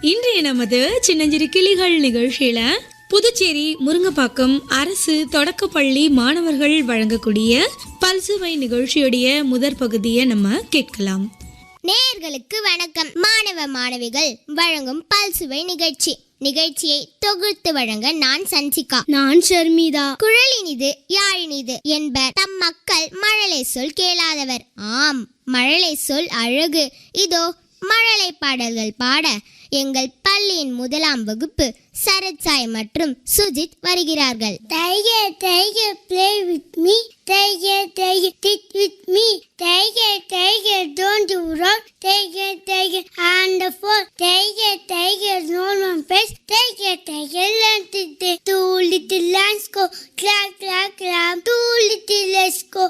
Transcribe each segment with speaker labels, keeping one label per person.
Speaker 1: இன்றைய நமது சின்னஞ்சிறு கிளிகள் நிகழ்ச்சியில புதுச்சேரி முருங்கப்பாக்கம் அரசு தொடக்கப்பள்ளி மாணவர்கள் வழங்கக்கூடிய பல்சுவை நிகழ்ச்சியுடைய முதற் பகுதியை நம்ம கேட்கலாம்.
Speaker 2: நேயர்களுக்கு வணக்கம். மாணவ மாணவிகள் வழங்கும் பல்சுவை நிகழ்ச்சி. நிகழ்ச்சியை தொகுத்து வழங்க நான் சன்சிகா நான் ஷர்மிதா. குழலினிது யாழினிது என்பர் தம் மக்கள் மழலை சொல் கேளாதவர். ஆம் மழலை சொல் அழகு. இதோ மழலை பாடல்கள் பாட எங்கள் பள்ளியின் முதலாம் வகுப்பு சரத் சாய் மற்றும் சுஜித் வருகிறார்கள். Tiger tiger play with me தைய தைய did with me tiger tiger don't to run தைய டைகர் ஆன் த ஃபோர் தைய டைகர் நோ ஒன் ஃபேஸ் தைய தைய learn today two little lines go clock clock clock two little let's go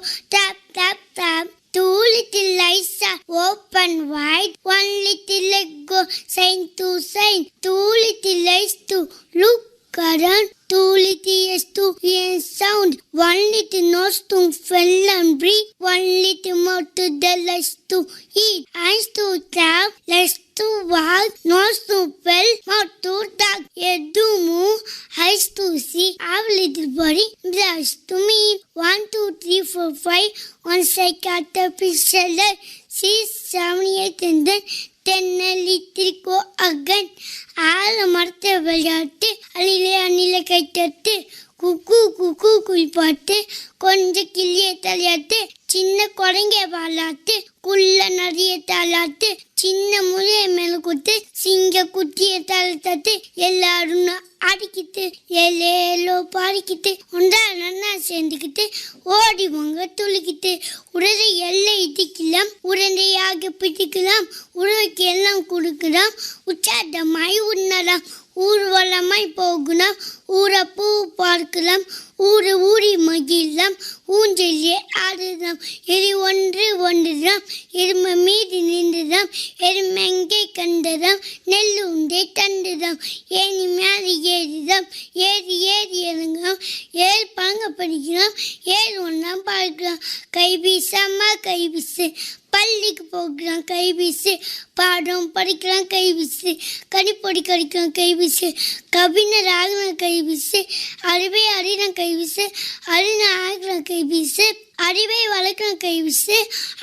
Speaker 2: பெரிய தாளாட்டு சின்ன முறையை மேல குத்து சிங்க குட்டிய தலை எல்லாரும் அடிக்கிட்டு எல்லோ பாடிக்கிட்டு ஒன்றா நன்னா சேர்ந்துக்கிட்டு ஓடி வாங்க துளிக்கிட்டு உடலை எல்லை இடிக்கலாம் உடந்தையாக பிடிக்கலாம் உறவுக்கு எல்லாம் கொடுக்கலாம் உச்சாட்டமாய் உண்ணலாம் ஊர்வலமாய் போகலாம் ஊரை பூ பார்க்கலாம் ஊரை ஊறி மகிழலாம் ஊஞ்சலியே ஆடுதாம் எரி ஒன்று ஒன்றுதாம் எருமை மீது நின்றுதாம். எருமெங்கே கண்டதாம். நெல் உண்டை தண்டுதாம் ஏனி மேலே ஏறிதாம் ஏறி ஏறி இறங்காம். ஏறு பாங்க படிக்கலாம் ஏறு ஒன்றாம் பார்க்கலாம் கைபீசாமா கைபீசு கை பள்ளிக்கு போகிறான் கை வீசு பாடம் படிக்கிறான் கை வீசு கனிப்பொடி கடிக்கிறான் கை வீசு கவிஞர் ஆகிறான் கை வீசு அறிவை அறிகிறான் கை வீசு ஆகிறான் கை வீசு அறிவை வளர்க்கிறான் கை வீசு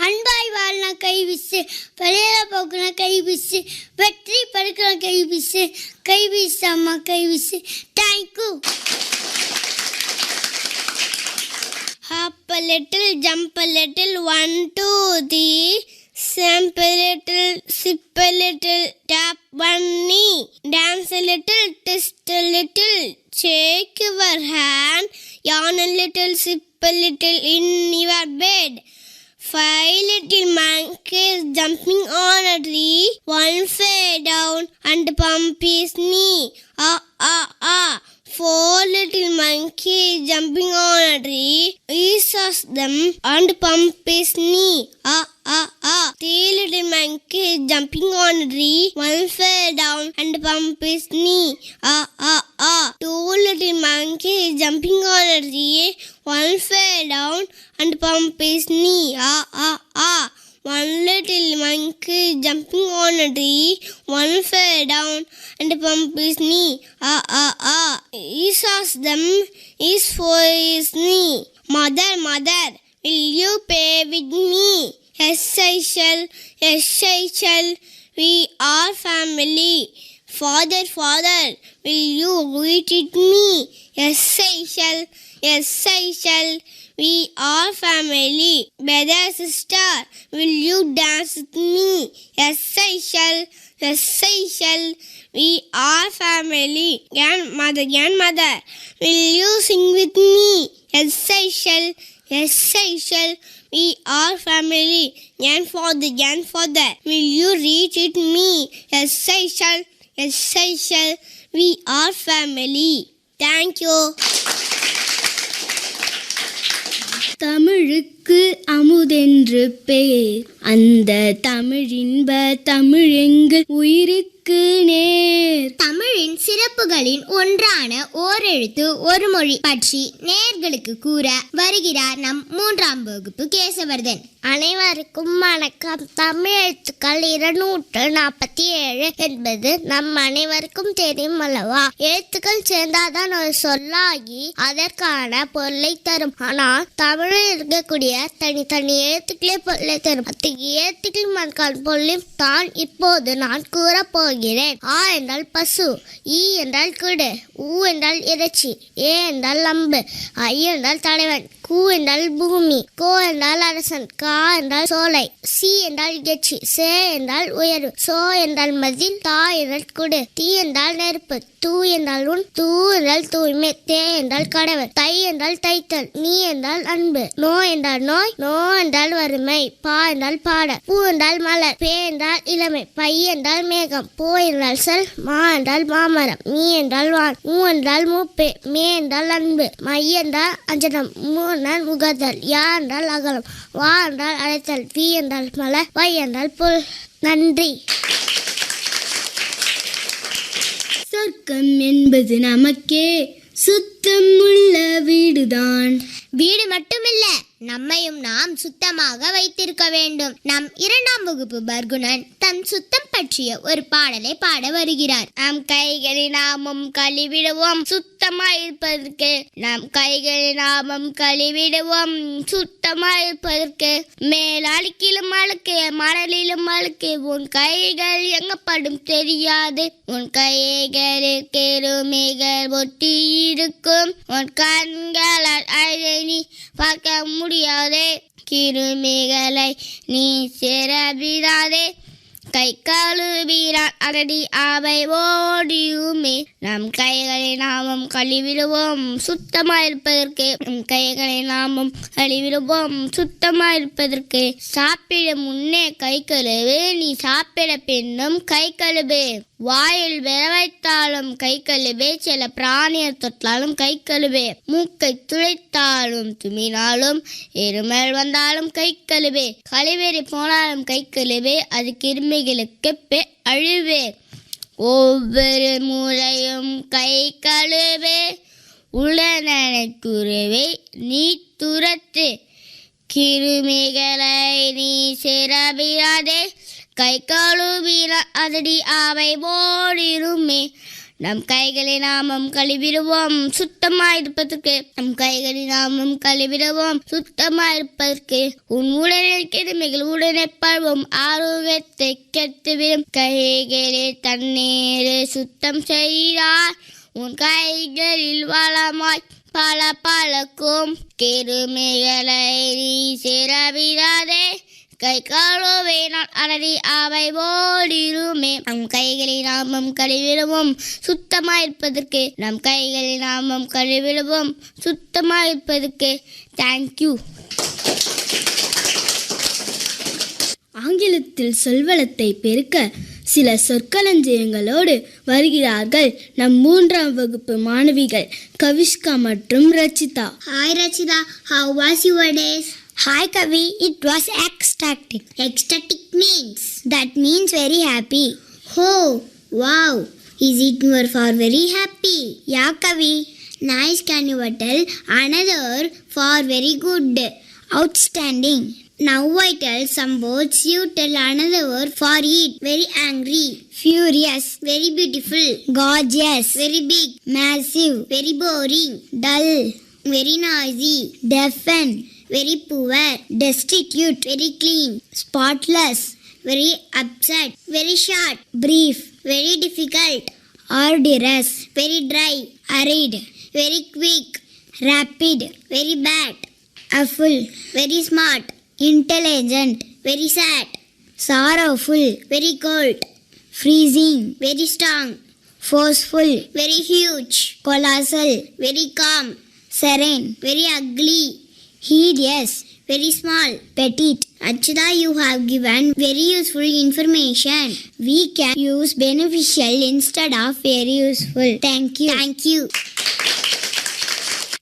Speaker 2: அன்பாய் வாழலாம் கை வீசு விளையாட போகிறான் கை வீசு வெற்றி படுக்கிறான் கை வீசு கை வீசாமா கை வீசு thank you Hop a little, jump a little, one, two, three. Stamp a little, sip a little, tap one knee. Dance a little, twist a little, shake your hand. Yawn a little, sip a little in your bed. Five little monkeys jumping on a tree. One fell down and bumped his knee. Ah, ah, ah. Four little monkeys jumping on a tree. He saw them and pump his knee. Ah, ah, ah. Three little monkeys jumping on a tree. One fell down and pump his knee. Ah, ah, ah. Two little monkeys jumping on a tree. One fell down and pump his knee. Ah, ah, ah. One little monkey jumping on a tree. One fell down and bumped his knee. Ah, ah, ah. He saw them. Is for his knee. Mother, mother, will you play with me? Yes, I shall. Yes, I shall. We are family. Father, father, will you with me? Yes, I shall. Yes, I shall. We are family. Brother, sister, will you dance with me? Yes, I shall. Yes, I shall. We are family. Grandmother, grandmother, will you sing with me? Yes, I shall. Yes, I shall. We are family. Grandfather, grandfather, will you read with me? Yes, I shall. Yes, I shall. We are family. Thank you.
Speaker 3: தமிழுக்கு அமுதென்று பெயர் அந்த தமிழின்ப தமிழெங்கு உயிருக்கு நேர்.
Speaker 2: தமிழின் சிறப்புகளின்
Speaker 4: ஒன்றான ஒன்றான ஓரெழுத்து ஒரு மொழி பற்றி நேர்களுக்கு கூற வருகிறார் நம் மூன்றாம் வகுப்பு கேசவர்தன்.
Speaker 5: அனைவருக்கும் வணக்கம். தமிழ் எழுத்துக்கள் இருநூற்று நாற்பத்தி ஏழு என்பது நம் அனைவருக்கும் தெரியும் அல்லவா? எழுத்துக்கள் சேர்ந்தாதான் ஒரு சொல்லாகி அதற்கான பொருளை தரும். ஆனால் தமிழில் இருக்கக்கூடிய தனித்தனி எழுத்துக்களே பொருளை தரும். அத்தகைய எழுத்துக்கள் மக்கள் பொருளையும் தான் இப்போது நான் கூறப்போகிறேன் சொல்கிறேன் ஆ என்றால் பசு ஈ என்றால் குடு ஊ என்றால் இறைச்சி ஏ என்றால் அம்பு ஐ என்றால் தலைவன். கூ என்றால் பூமி கோ என்றால் அரசன் கா என்றால் சோலை சி என்றால் கெச்சி சே என்றால் உயர்வு சோ என்றால் மதில் தா என்றால் குடு தீ என்றால் நெருப்பு தூ என்றால் உன் தூ என்றால் தூய்மை தே என்றால் கடவுள் தை என்றால் தைத்தல் நீ என்றால் அன்பு நோ என்றால் நோய் நோ என்றால் வறுமை பா என்றால் பாட பூ என்றால் மலர் பே என்றால் இளமை பை என்றால் மேகம் போ என்றால் செல் மா என்றால் மாமரம் மீ என்றால் வான் மூ என்றால் மூப்பே மே என்றால் அன்பு மை என்றால் அஞ்சனம் மூ என்றால் உகதல் யா என்றால் அகலம் வா என்றால் அழைத்தல் வி என்றால் மலர் வை என்றால் புல் நன்றி. சொர்க்கம் என்பது நமக்கே சுத்த உள்ள வீடுதான்.
Speaker 4: வீடு மட்டுமில்ல நம்மையும் நாம் சுத்தமாக வைத்திருக்க வேண்டும். நம் இரண்டாம் வகுப்பு பர்குணன் தன் சுத்தம் பற்றிய ஒரு பாடலை பாட வருகிறார்.
Speaker 5: நம் கைகளை நாமும் கழுவிடுவோம் சுத்தமாய் இருப்பதற்கு நம் கைகளை நாமும் கழுவிடுவோம் சுத்தமாய் இருப்பதற்கு மேலாளுக்கிலும் அழுக்கு மணலிலும் அழுக்கு உன் கைகள் எங்கப்படும் தெரியாது. உன் கைகளில் கிருமிகள் ஒட்டி இருக்கும் உன் கண்களால் அதை நீ பார்க்க முடியாதே. கிருமிகளை நீ சிறப்பிடாதே. கை கழுவிறான் அகடி அவை ஓடியுமே. நம் கைகளை நாமும் கழுவிடுவோம். சுத்தமாயிருப்பதற்கு நம் கைகளை நாமும் கழுவிடுவோம். சுத்தமாயிருப்பதற்கு சாப்பிட முன்னே கை கழுவு. நீ சாப்பிட பின்னும் கை கழுவு. வாயில் விரவைத்தாலும் கை கழுவே சில பிராணியை தொட்டாலும் கை கழுவே. மூக்கை துளைத்தாலும் துமினாலும் எருமல் வந்தாலும் கை கழுவே. கழிவேறி போனாலும் கை கழுவே அது கிருமிகளுக்கு பெ அழுவே. ஒவ்வொரு முறையும் கை கழுவே உடனே குருவே நீ துரத்து. கிருமிகளை நீ சிறவிடாதே. கை கழுவின அதடி அவை ஓடிருமே நம் கைகளை நாமும் கழுவிடுவோம். சுத்தமாக இருப்பதற்கு நம் கைகளை நாமும் கழுவிடுவோம். சுத்தமாக இருப்பதற்கு உன் உடனே கிருமிகள் உடனே பழவும். ஆரோக்கியத்தை கெட்டுவிடும் கைகளை தண்ணீர் சுத்தம் செய்தார் உன் கைகளில் வளமாய். பல பழக்கும் கிருமிகளை நீ சிறவிடாதே. கை கழுவினால் அடடி அவை ஓடிருமே நம் கைகளை நாமும் கழுவிடுவோம். சுத்தமாக இருப்பதற்கு நம் கைகளை நாமும் கழுவிடுவோம். சுத்தமாக இருப்பதற்கு தேங்க்யூ
Speaker 3: ஆங்கிலத்தில் சொல்வளத்தை பெருக்க சில சொற்களஞ்சியங்களோடு வருகிறார்கள் நம் மூன்றாம் வகுப்பு மாணவிகள் கவிஷ்கா மற்றும் Rachitha.
Speaker 4: Hi Rachitha how was your days
Speaker 5: Hi Kavi, it was ecstatic.
Speaker 4: Ecstatic means?
Speaker 5: That means very happy.
Speaker 4: Oh, wow. Is it more for very happy?
Speaker 5: Yeah Kavi.
Speaker 4: Nice can you tell another for very good.
Speaker 5: Outstanding.
Speaker 4: Now I tell some words, you tell another word for it. Very angry,
Speaker 5: furious,
Speaker 4: very beautiful,
Speaker 5: gorgeous,
Speaker 4: very big,
Speaker 5: massive,
Speaker 4: very boring,
Speaker 5: dull,
Speaker 4: very noisy,
Speaker 5: deafen
Speaker 4: very poor,
Speaker 5: destitute,
Speaker 4: very clean,
Speaker 5: spotless,
Speaker 4: very upset, very short,
Speaker 5: brief,
Speaker 4: very difficult,
Speaker 5: arduous,
Speaker 4: very dry,
Speaker 5: arid,
Speaker 4: very quick,
Speaker 5: rapid,
Speaker 4: very bad,
Speaker 5: awful,
Speaker 4: very smart,
Speaker 5: intelligent,
Speaker 4: very sad,
Speaker 5: sorrowful,
Speaker 4: very cold,
Speaker 5: freezing,
Speaker 4: very strong,
Speaker 5: forceful,
Speaker 4: very huge,
Speaker 5: colossal,
Speaker 4: very calm,
Speaker 5: serene,
Speaker 4: very ugly, very small
Speaker 5: petite
Speaker 4: Achita, you have given very useful information.
Speaker 5: we can use beneficial instead of very useful thank you
Speaker 4: Thank you.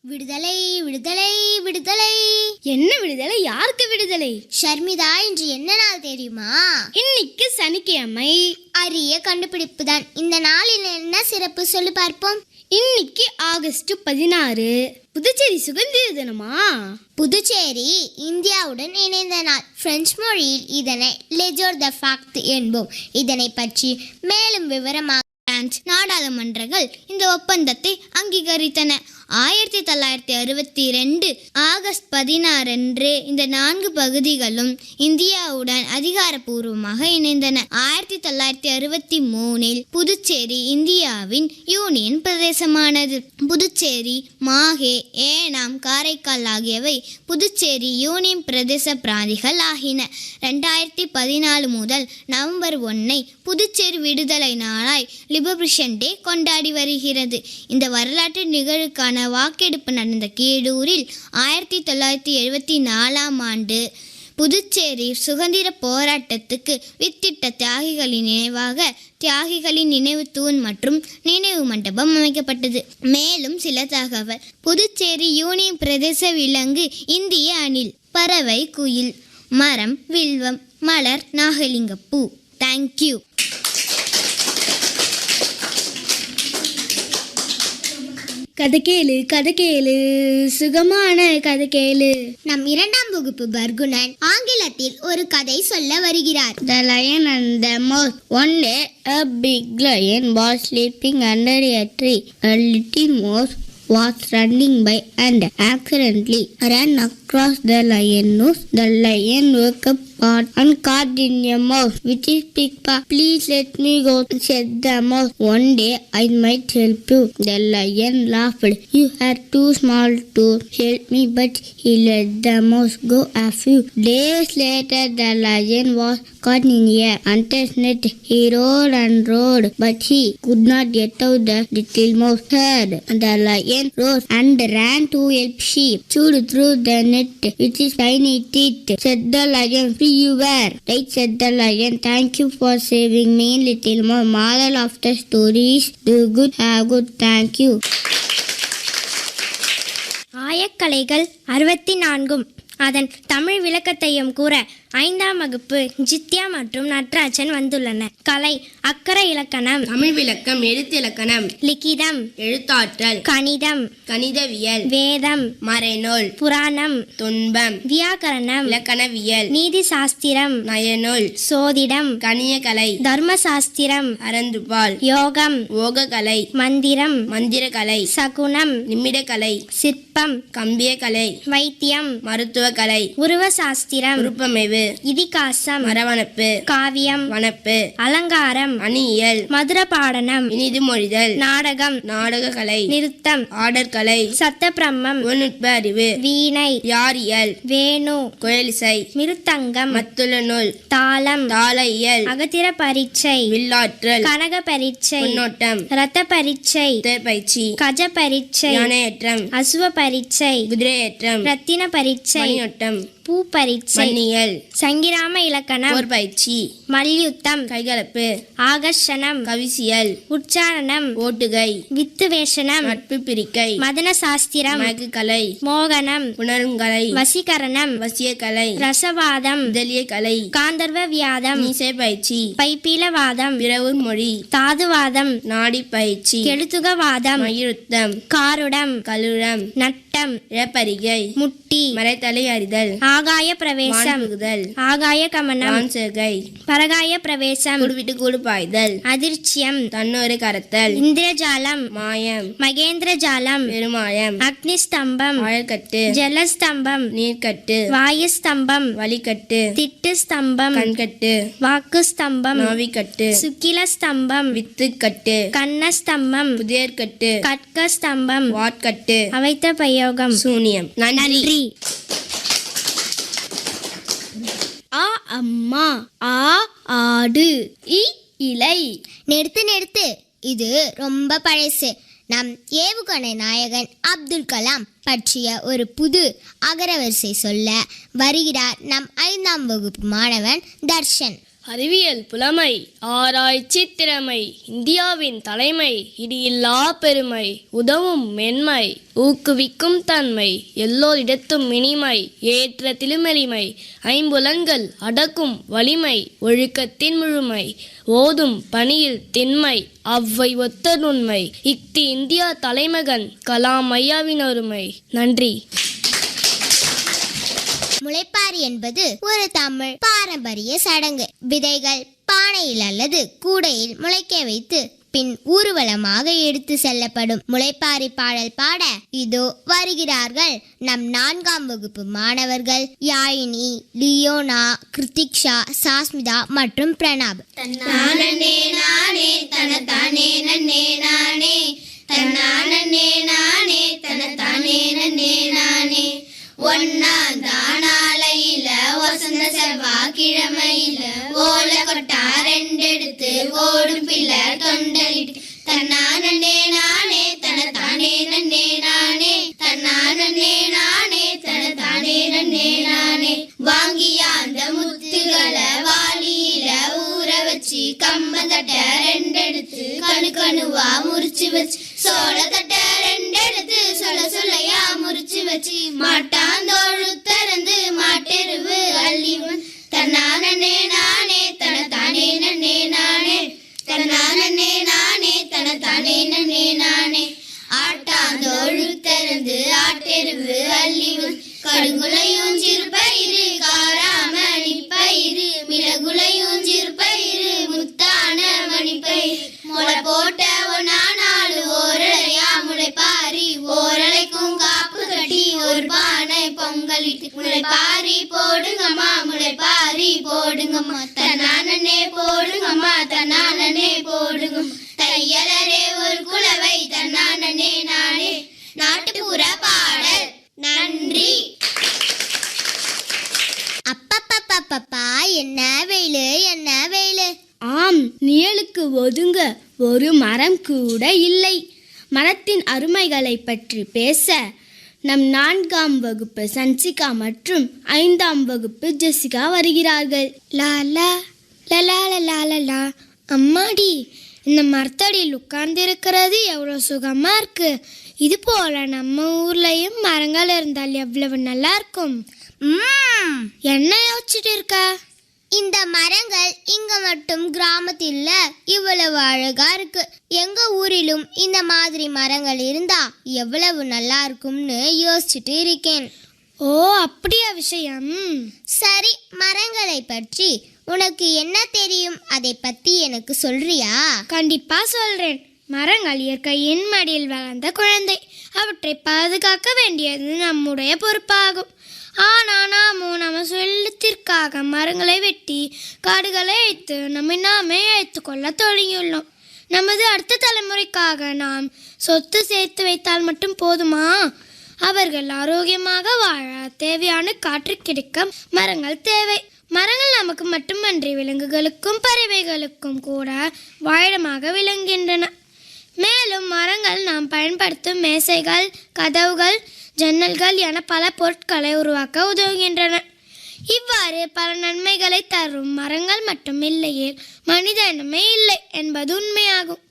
Speaker 6: விடுதலை விடுதலை விடுதலை
Speaker 3: என்ன விடுதலை யாருக்கு விடுதலை
Speaker 6: ஷர்மிதா இன்று என்ன நாள் தெரியுமா
Speaker 3: இன்னைக்கு சனிக்கிழமை
Speaker 6: அரிய கண்டுபிடிப்பு தான் இந்த நாளில் என்ன சிறப்பு சொல்லி பார்ப்போம்
Speaker 3: இன்னைக்கு ஆகஸ்ட் பதினாறு புதுச்சேரி சுதந்திர தினமா?
Speaker 6: புதுச்சேரி இந்தியாவுடன் இணைந்த நாள். பிரெஞ்சு மொழியில் இதனை லெஜோர் த ஃபாக்ட் என்போம். இதனை பற்றி மேலும் விவரமாக பிரான்ஸ் நாடாளுமன்றங்கள் இந்த ஒப்பந்தத்தை அங்கீகரித்தன. ஆயிரத்தி தொள்ளாயிரத்தி அறுபத்தி ரெண்டு ஆகஸ்ட் பதினாறு அன்று இந்த நான்கு பகுதிகளும் இந்தியாவுடன் அதிகாரப்பூர்வமாக இணைந்தன. ஆயிரத்தி தொள்ளாயிரத்தி அறுபத்தி மூணில் புதுச்சேரி இந்தியாவின் யூனியன் பிரதேசமானது. புதுச்சேரி மாஹே ஏனாம் காரைக்கால் ஆகியவை புதுச்சேரி யூனியன் பிரதேச பிராந்திகள் ஆகின. ரெண்டாயிரத்தி பதினாலு முதல் நவம்பர் ஒன்னை புதுச்சேரி விடுதலை நாளாய் லிபரேஷன் டே கொண்டாடி வருகிறது. இந்த வரலாற்று நிகழ்வுக்கான வாக்கெடுப்பு நடந்த கீழூரில் ஆயிரத்தி தொள்ளாயிரத்தி எழுபத்தி நாலாம் ஆண்டு புதுச்சேரி சுதந்திர போராட்டத்துக்கு வித்திட்ட தியாகிகளின் நினைவாக தியாகிகளின் நினைவு தூண் மற்றும் நினைவு மண்டபம் அமைக்கப்பட்டது. மேலும் சில தகவல். புதுச்சேரி யூனியன் பிரதேச விலங்கு இந்திய அணில் பறவை குயில் மரம் வில்வம் மலர் நாகலிங்கப்பூ தேங்க்யூ
Speaker 3: கதை கேளு கதை கேளு சுகமான கதை கேளு
Speaker 6: நம் இரண்டாம் வகுப்பு பர்குணன் ஆங்கிலத்தில் ஒரு கதை சொல்ல வருகிறார்
Speaker 5: the lion and the mouse one day a big lion was sleeping under a tree a little mouse was running by and accidentally run அக் across the lion's nose. The lion woke up caught and caught in a mouse, which is big pa. Please let me go, said the mouse. One day I might help you. The lion laughed. You are too small to help me, but he let the mouse go a few days later. The lion was caught in a hunter's net. He roared and roared, but he could not get out the little mouse heard. The lion rose and ran to help sheep. Chewed through the net net with his tiny teeth. Said the lion, free you were. Right, said the lion. Thank you for saving me, little more. Moral of the story is do good, have good. Thank you.
Speaker 7: ஆயக்கலைகள் அறுபத்தி நான்கும் அதன் தமிழ் விளக்கத்தையும் கூற ஐந்தாம் வகுப்பு ஜித்யா மற்றும் நட்ராஜன் வந்துள்ளனர் கலை அக்கர இலக்கணம்
Speaker 8: தமிழ் விளக்கம் எழுத்து இலக்கணம்
Speaker 7: லிகிதம்
Speaker 8: எழுத்தாற்றல்
Speaker 7: கணிதம்
Speaker 8: கணிதவியல்
Speaker 7: வேதம்
Speaker 8: மறைநூல்
Speaker 7: புராணம்
Speaker 8: துன்பம்
Speaker 7: வியாக்கரணம்
Speaker 8: இலக்கணவியல்
Speaker 7: நீதி சாஸ்திரம்
Speaker 8: நயநூல்
Speaker 7: சோதிடம்
Speaker 8: கணியக்கலை
Speaker 7: தர்ம சாஸ்திரம்
Speaker 8: அறந்துபால்
Speaker 7: யோகம்
Speaker 8: ஓகக்கலை
Speaker 7: மந்திரம்
Speaker 8: மந்திரக்கலை
Speaker 7: சகுனம்
Speaker 8: நிமிடக்கலை
Speaker 7: சிற்பம்
Speaker 8: கம்பியக்கலை
Speaker 7: வைத்தியம்
Speaker 8: மருத்துவக்கலை
Speaker 7: உருவ சாஸ்திரம்
Speaker 8: உருப்பமைவு
Speaker 7: இதிகாசம்
Speaker 8: மரவனப்பு
Speaker 7: காவியம்
Speaker 8: வனப்பு
Speaker 7: அலங்காரம்
Speaker 8: அணியியல்
Speaker 7: மதுர பாடனம்
Speaker 8: இனிது மொழிதல்
Speaker 7: நாடகம்
Speaker 8: நாடகக்கலை
Speaker 7: நிறுத்தம்
Speaker 8: ஆடற்கலை
Speaker 7: சத்த
Speaker 8: பிரம்மம் நுட்ப அறிவு
Speaker 7: வீணை
Speaker 8: யாரியல்
Speaker 7: வேணு
Speaker 8: குழலிசை
Speaker 7: மிருத்தங்கம்
Speaker 8: மத்துள்ள நூல்
Speaker 7: தாளம்
Speaker 8: தாள இயல்
Speaker 7: அகத்திர பரீட்சை
Speaker 8: வில்லாற்றல்
Speaker 7: கனக பரீட்சை
Speaker 8: முன்னோட்டம்
Speaker 7: ரத்த பரீட்சை
Speaker 8: பயிற்சி
Speaker 7: கஜ பரீட்சை
Speaker 8: அணையற்றம்
Speaker 7: அசுவ பரீட்சை
Speaker 8: குதிரையற்றம்
Speaker 7: ரத்தின பரீட்சை
Speaker 8: மணியோட்டம்
Speaker 7: பூ பரீட்சை சங்கிராம இலக்கணம்
Speaker 8: போர் பயிற்சி
Speaker 7: மல்யுத்தம்
Speaker 8: கைகலப்பு
Speaker 7: ஆகர்ஷணம்
Speaker 8: கவிசியல்
Speaker 7: உச்சாரணம்
Speaker 8: ஓட்டுகை
Speaker 7: வித்து வேஷனம்
Speaker 8: நட்பு பிரிக்கை
Speaker 7: மதன சாஸ்திரம்
Speaker 8: கலை
Speaker 7: மோகனம்
Speaker 8: உணரும் கலை
Speaker 7: வசீகரணம்
Speaker 8: வசிய கலை
Speaker 7: ரசவாதம்
Speaker 8: முதலிய கலை
Speaker 7: காந்தர்வ வியாதம்
Speaker 8: மீசை பயிற்சி
Speaker 7: பைப்பீலவாதம்
Speaker 8: பிறவூர் மொழி
Speaker 7: தாதுவாதம்
Speaker 8: நாடி பயிற்சி
Speaker 7: கெடுத்துகவாதம்
Speaker 8: மயிருத்தம்
Speaker 7: காருடம்
Speaker 8: கலுரம்
Speaker 7: நட்டம்
Speaker 8: இழப்பரிகை
Speaker 7: முட்டி
Speaker 8: மறைத்தலை அறிதல்
Speaker 7: ஆகாய பிரவேசம். ஆகாய கமனம்.
Speaker 8: வான்சேகை
Speaker 7: பரகாய பிரவேசம்.
Speaker 8: குடுவிட்டு கூடு பாய்தல்.
Speaker 7: அதிர்ச்சியம்.
Speaker 8: தன்னொரு கரத்தல்.
Speaker 7: இந்திரஜாலம்.
Speaker 8: மாயம்.
Speaker 7: மகேந்திரஜாலம்.
Speaker 8: பெருமாயம்.
Speaker 7: அக்னிஸ்தம்பம்.
Speaker 8: ஆழக்கட்டு
Speaker 7: ஜலஸ்தம்பம்.
Speaker 8: நீர்க்கட்டு.
Speaker 7: வாயுஸ்தம்பம்.
Speaker 8: வலிக்கட்டு
Speaker 7: திட்டு ஸ்தம்பம்
Speaker 8: கண்கட்டு.
Speaker 7: வாக்கு ஸ்தம்பம்
Speaker 8: நாவிக்கட்டு.
Speaker 7: சுக்கில ஸ்தம்பம்
Speaker 8: வித்துக்கட்டு.
Speaker 7: கண்ணஸ்தம்பம்.
Speaker 8: புதியர்கட்டு.
Speaker 7: கட்க ஸ்தம்பம்
Speaker 8: வாட்கட்டு.
Speaker 7: அவைத்த பிரயோகம்
Speaker 8: சூனியம். நன்றி.
Speaker 3: ஆ அம்மா. ஆ ஆடு. இ இலை.
Speaker 6: நிறுத்து நிறுத்து. இது ரொம்ப பழசு. நம் ஏவுகணை நாயகன் அப்துல் கலாம் பற்றிய ஒரு புது அகரவரிசை சொல்ல வருகிறார் நம் ஐந்தாம் வகுப்பு மாணவன் தர்ஷன்.
Speaker 9: அறிவியல் புலமை ஆராய்ச்சி திறமை இந்தியாவின் தலைமை இடியில்லா பெருமை உதவும் மென்மை ஊக்குவிக்கும் தன்மை எல்லோரிடத்தும் இனிமை ஏற்ற திருமெளிமை ஐம்புலன்கள் அடக்கும் வலிமை ஒழுக்கத்தின் முழுமை ஓதும் பணியில் திண்மை அவ்வை ஒத்த நுண்மை இக்தி இந்தியா தலைமகன் கலாம் ஐயாவின் ஒருமை நன்றி.
Speaker 10: முளைப்பாரி என்பது ஒரு தமிழ் பாரம்பரிய சடங்கு. விதைகள் பானையில் அல்லது கூடையில் முளைக்க வைத்து பின் ஊர்வலமாக எடுத்து செல்லப்படும். முளைப்பாரி பாடல் பாட இதோ வருகிறார்கள். நம் நான்காம் வகுப்பு மாணவர்கள் யாயினி லியோனா கிருத்திக்ஷா சாஸ்மிதா மற்றும் பிரணாப். மிளகுலையுஞ்சிற்பயிறு காராமணிப்பயிறு மிளகுலையுஞ்சிற்பயிறு முத்தான மணிப்பயிறு முளை போட்ட ஒன்னானாலு ஓரளையா முளைப்பாரி ஓரளைக்கும் காப்பு கட்டி ஒரு பானை பொங்கலிட்டு. முளைப்பாரி போடுங்கம்மா முளைப்பாரி போடுங்கம்மா. தன்னானே போடுங்கம்மா தன்னானே போடுங்கம்மா. தையலரே ஒரு குலவை தன்னானே நானே. நாட்டுப்புற பாடல் நன்றி. அப்பப்பப்பப்பா என்ன வெயிலு என்ன வெயிலு?
Speaker 11: ஆம் நிழலுக்கு ஒதுங்க ஒரு மரம் கூட இல்லை. மரத்தின் அருமைகளை பற்றி பேச நம் நான்காம் வகுப்பு சன்சிகா மற்றும் ஐந்தாம் வகுப்பு ஜெசிகா வருகிறார்கள். லலா லலா லலா அம்மாடி இந்த மரத்தடியில் உட்கார்ந்திருக்கிறது எவ்வளோ சுகமா இருக்கு. இது போல நம்ம ஊர்லயும் மரங்கள் இருந்தால் எவ்வளவு நல்லா இருக்கும். என்ன யோசிச்சுட்டு இருக்க?
Speaker 10: இந்த மரங்கள் இங்க மட்டும் கிராமத்தில் இவ்வளவு அழகா இருக்கு. எங்க ஊரிலும் இந்த மாதிரி மரங்கள் இருந்தா எவ்வளவு நல்லா இருக்கும்னு யோசிச்சுட்டு இருக்கேன்.
Speaker 11: ஓ அப்படியா விஷயம்?
Speaker 10: சரி மரங்களை பற்றி உனக்கு என்ன தெரியும்? அதை பத்தி எனக்கு சொல்றியா?
Speaker 11: கண்டிப்பா சொல்றேன். மரங்கள் இயற்கையின் மடியில் வளர்ந்த குழந்தை. அவற்றை பாதுகாக்க வேண்டியது நம்முடைய பொறுப்பாகும். ஆனா நாமோ நம்ம சொல்லத்திற்காக மரங்களை வெட்டி காடுகளை அழித்து நம்மை நாமே அழைத்து கொள்ள தொடங்கியுள்ளோம். நமது அடுத்த தலைமுறைக்காக நாம் சொத்து சேர்த்து வைத்தால் மட்டும் போதுமா? அவர்கள் ஆரோக்கியமாக வாழ தேவையான காற்று கிடைக்க மரங்கள் தேவை. மரங்கள் நமக்கு மட்டுமன்றி விலங்குகளுக்கும் பறவைகளுக்கும் கூட வாழிடமாக விளங்குகின்றன. மேலும் மரங்கள் நாம் பயன்படுத்தும் மேசைகள் கதவுகள் ஜன்னல்கள் என பல பொருட்களை உருவாக்க உதவுகின்றன. இவ்வாறு பல நன்மைகளை தரும் மரங்கள் மட்டும் இல்லையேல் மனித இனமே இல்லை என்பது உண்மையாகும்.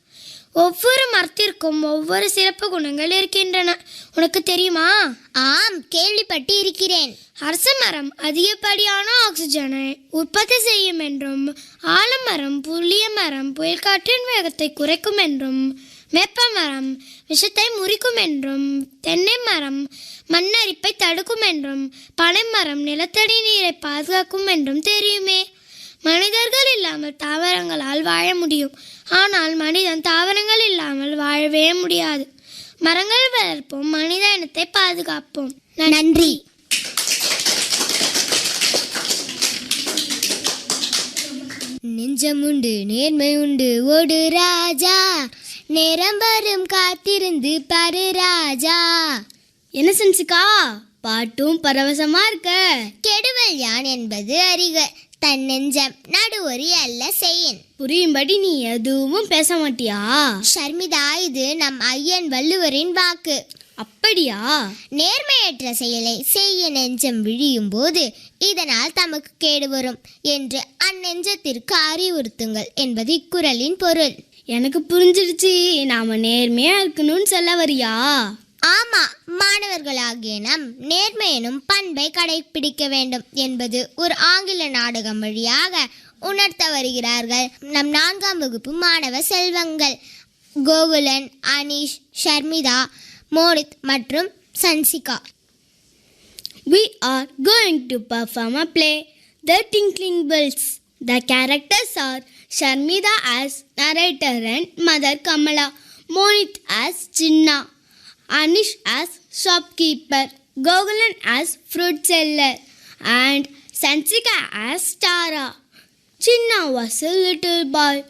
Speaker 11: ஒவ்வொரு மரத்திற்கும் ஒவ்வொரு சிறப்பு குணங்கள் இருக்கின்றன. உனக்கு தெரியுமா?
Speaker 10: ஆம் கேள்விப்பட்டு இருக்கிறேன்.
Speaker 11: அரச மரம் அதிகப்படியான ஆக்சிஜனை உற்பத்தி செய்யும் என்றும் ஆலமரம் புளிய மரம் புயல் காற்றின் வேகத்தை குறைக்கும் என்றும் வேப்ப மரம் விஷத்தை முறிக்கும் என்றும் தென்னை மரம் மண்ணரிப்பை தடுக்கும் என்றும் பனைமரம் நிலத்தடி நீரை பாதுகாக்கும் என்றும் தெரியுமே. மனிதர்கள் இல்லாமல் தாவரங்களால் வாழ முடியும். ஆனால் மனிதன் தாவரங்கள் இல்லாமல் வாழவே முடியாது. மரங்கள் வளர்ப்போம் மனித இனத்தை பாதுகாப்போம்.
Speaker 10: நன்றி. நெஞ்சமுண்டு நேர்மை உண்டு ஓடு ராஜா. நேரம் வரும் காத்திருந்து பாரு ராஜா.
Speaker 11: என்ன சென்சிக்கா பாட்டும் பரவசமா இருக்க.
Speaker 10: கெடுவல் யான் என்பது அறிக தன் நெஞ்சம் நடுவொரி அல்ல செய்யன்.
Speaker 11: புரியும்படி நீ எதுவும் பேச மாட்டியா?
Speaker 10: ஷர்மிதா இது நம் ஐயன் வள்ளுவரின் வாக்கு.
Speaker 3: அப்படியா?
Speaker 10: நேர்மையற்ற செயலை செய்ய நெஞ்சம் விழியும் போது இதனால் தமக்கு கேடு வரும் என்று அந்நெஞ்சத்திற்கு அறிவுறுத்துங்கள் என்பது இக்குறளின் பொருள்.
Speaker 3: எனக்கு புரிஞ்சிடுச்சு. நாம நேர்மையா இருக்கணும்னு சொல்ல வரியா?
Speaker 10: ஆமா மாணவர்களாகிய நம் நேர்மை எனும் பண்பை கடைபிடிக்க வேண்டும் என்பது ஒரு ஆங்கில நாடகம் வழியாக உணர்த்த வருகிறார்கள். நம் நான்காம் வகுப்பு மாணவ செல்வங்கள். கோகுலன் அனீஷ் ஷர்மிதா மோனித் மற்றும் Sansika.
Speaker 3: We are going to perform a play, The Tinkling Bells. The characters are Sharmida as narrator and Mother Kamala, Monit as Chinna, Anish as shopkeeper, Gogulan as fruit seller, and Sansika as Tara. Chinna was a little boy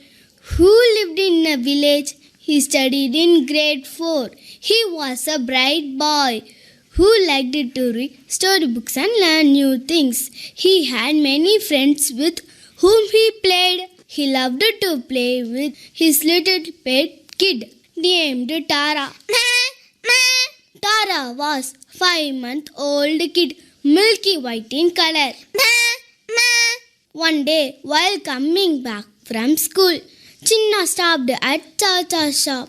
Speaker 3: who lived in a village. He studied in grade 4. He was a bright boy who liked to read storybooks and learn new things. He had many friends with whom he played. He loved to play with his little pet kid named Tara. Tara was five month old kid, milky white in color. One day, while coming back from school, Chinna stopped at Cha shop.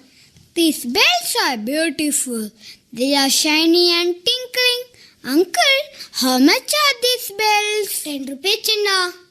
Speaker 3: These bells are beautiful. They are shiny and tinkling. Uncle, how much are these bells? Ten rupees, Chinna.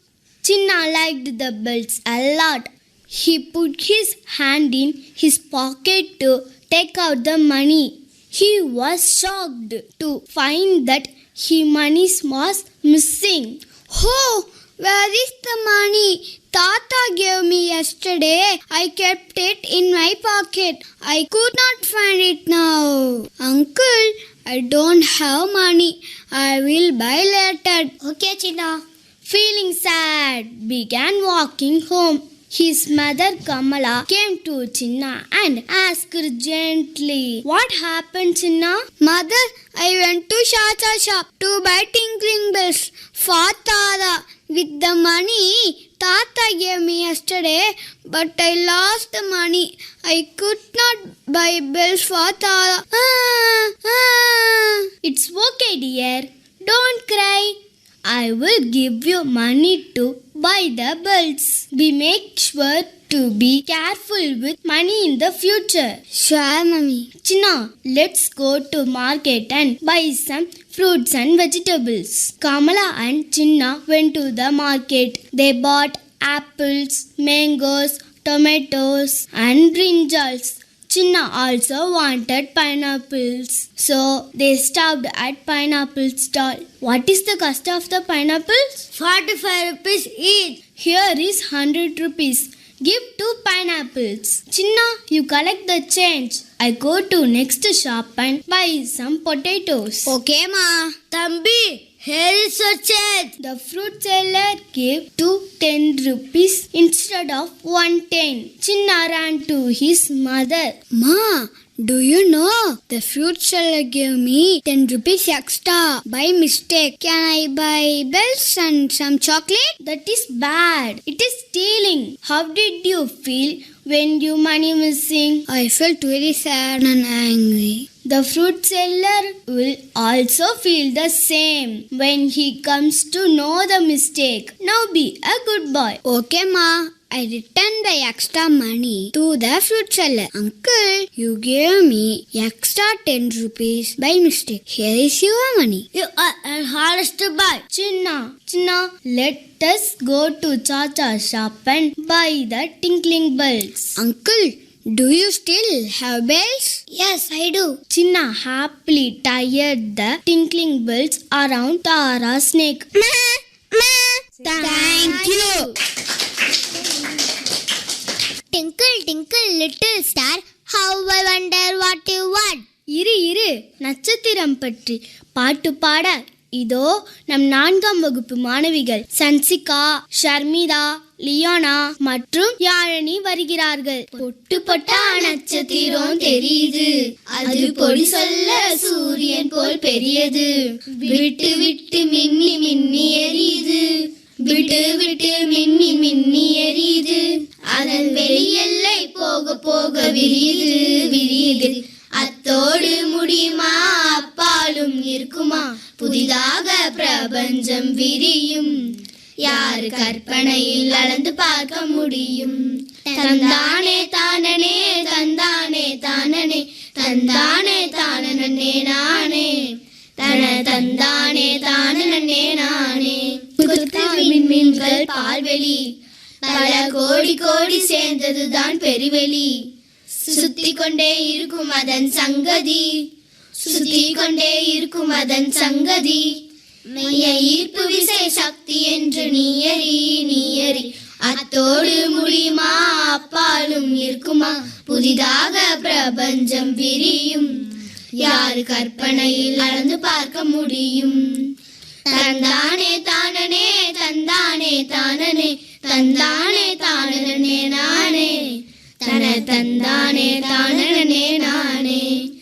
Speaker 3: Chinna liked the bells a lot. He put his hand in his pocket to take out the money. He was shocked to find that his money was missing. Oh, where is the money? Tata gave me yesterday. I kept it in my pocket. I could not find it now. Uncle, I don't have money. I will buy later. Okay, China. Feeling sad, began walking home. His mother Kamala came to Chinna and asked gently, What happened, Chinna? Mother, I went to Shata shop to buy tinkling bells for Tata. With the money Tata gave me yesterday, but I lost the money. I could not buy bells for Tata. Ah, ah. It's okay, dear. Don't cry. I will give you money to buy the bells. We make sure to be careful with money in the future. Sure, mommy. China, let's go to market and buy some fruits and vegetables. Kamala and Chinna went to the market. They bought apples, mangoes, tomatoes, and brinjals. Chinna also wanted pineapples. So they stopped at pineapple stall. What is the cost of the pineapples? 45 rupees each. Here is 100 rupees. Give two pineapples. Chinna, you collect the change. I go to next shop and buy some potatoes. Okay, ma. Thambi, here is your change. The fruit seller gave two 10 rupees instead of 110. Chinna ran to his mother. Ma, do you know the fruit seller gave me 10 rupees extra by mistake? Can I buy bells and some chocolate? That is bad. It is stealing. How did you feel when your money missing? I felt very sad and angry. The fruit seller will also feel the same when he comes to know the mistake. Now be a good boy. Okay, ma. I returned the extra money to the fruit seller. Uncle, you gave me extra 10 rupees by mistake. Here is your money. You are an honest boy. Chinna, Chinna, let us go to Chacha shop and buy the tinkling bells. Uncle, do you still have bells? Yes, I do. Chinna happily tied the tinkling bells around Tara's neck. Thank you.
Speaker 10: Tinkle, tinkle, little star, how I wonder what you want.
Speaker 3: இரு இரு. நட்சத்திரம் பற்றி பாட்டு பாட. இதோ நம் நான்காம் வகுப்பு மாணவிகள். சன்சிகா ஷர்மிதா லியோனா மற்றும் யாழினி வருகிறார்கள். பொட்டு பொட்டா நட்சத்திரம் தெரியுது. அது பொடி சொல்ல சூரியன் போல் பெரியது. விட்டு விட்டு மின்னி மின்னி எரியுது. விட்டு விட்டு மின்னி மின்னி எரியுது. அதன் வெளியெல்லை போக போக விரியுது விரியுது. அத்தோடு முடியுமா? அப்பாலும் இருக்குமா?
Speaker 10: புதிதாக பிரபஞ்சம் விரியும். யார் கற்பனையில் அளந்து பார்க்க முடியும்? தந்தானே தானனே தந்தானே தானனே தந்தானே தானனே நானே. தன தந்தானே பால்வெளி பல கோடி கோடி சேர்ந்ததுதான் பெருவெளி. சுத்தி கொண்டே இருக்கும் அதன் சங்கதி. சுத்தி கொண்டே இருக்கும் அதன் சங்கதி. மெய்ய ஈர்ப்பு விசை சக்தி என்று நீயறி நீயறி. அத்தோடு முடியுமா? அப்பாலும் இருக்குமா? புதிதாக பிரபஞ்சம் விரியும் யாரு கற்பனையில் அளந்து பார்க்க முடியும்? தந்தானே தானனே தந்தானே தானனே தந்தானே தானனே நானே. தன தந்தானே தானனே நானே.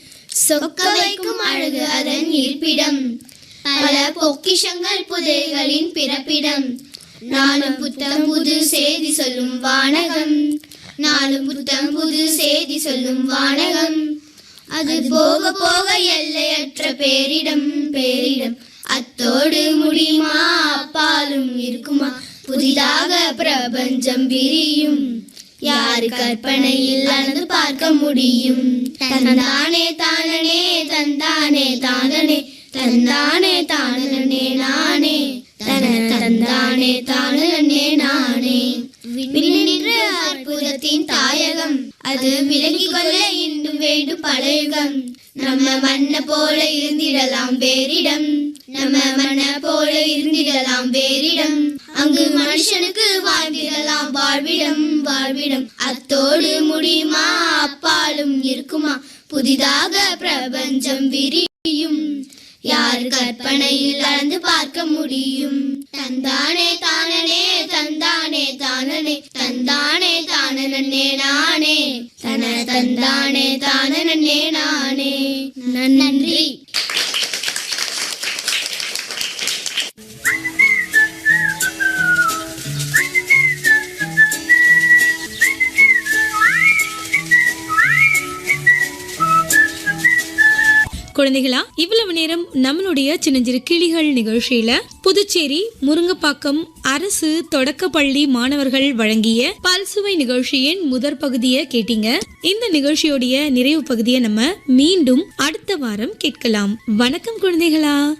Speaker 10: சொக்க வைக்கும் அழகு அதன் இருப்பிடம். பல பொக்கிஷங்கள் புதைகளின் பிறப்பிடம். நானும் புத்தம் புது செய்தி சொல்லும் வானகம். நானும் புத்தம் புது செய்தி சொல்லும் வானகம். அது போக போக எல்லையற்ற பேரிடம் பேரிடம். அத்தோடு முடியுமா? அப்பாலும் இருக்குமா? புதிதாக பிரபஞ்சம் விரியும் யாரு கற்பனையில் அளந்து பார்க்க முடியும்? தந்தானே தானனே தந்தானே தானனே தந்தானே தானனே நானே. தன தந்தானே தானனே நானே. விண்ணின்ற அற்புதத்தின் தாயகம். அது விளங்கிக் கொள்ள இன்னும் வேண்டும் பழயுகம் நம்ம மண்ண போல இருந்திடலாம் வேறிடம். நம்ம மண்ண போல இருந்திடலாம் வேறிடம். அங்கு மனுஷனுக்கு வாழ்ந்திடலாம் வாழ்விடம் வாழ்விடம். அத்தோடு முடியுமா? அப்பாலும் இருக்குமா? புதிதாக பிரபஞ்சம் விரியும். யார் கற்பனையில் அளந்து பார்க்க முடியும்? தந்தானே தானனே தானனே தந்தானே தானனே நானே. தன தந்தானே தானனே நானே. நன்றி.
Speaker 1: குழந்தைகளா இவ்வளவு நேரம் நம்மளுடைய சின்னஞ்சிறு கிளிகள் நிகழ்ச்சியில புதுச்சேரி முருங்கப்பாக்கம் அரசு தொடக்கப்பள்ளி மாணவர்கள் வழங்கிய பல்சுவை நிகழ்ச்சியின் முதற் பகுதியை கேட்டீங்க. இந்த நிகழ்ச்சியோடைய நிறைவு பகுதியை நம்ம மீண்டும் அடுத்த வாரம் கேட்கலாம். வணக்கம் குழந்தைகளா.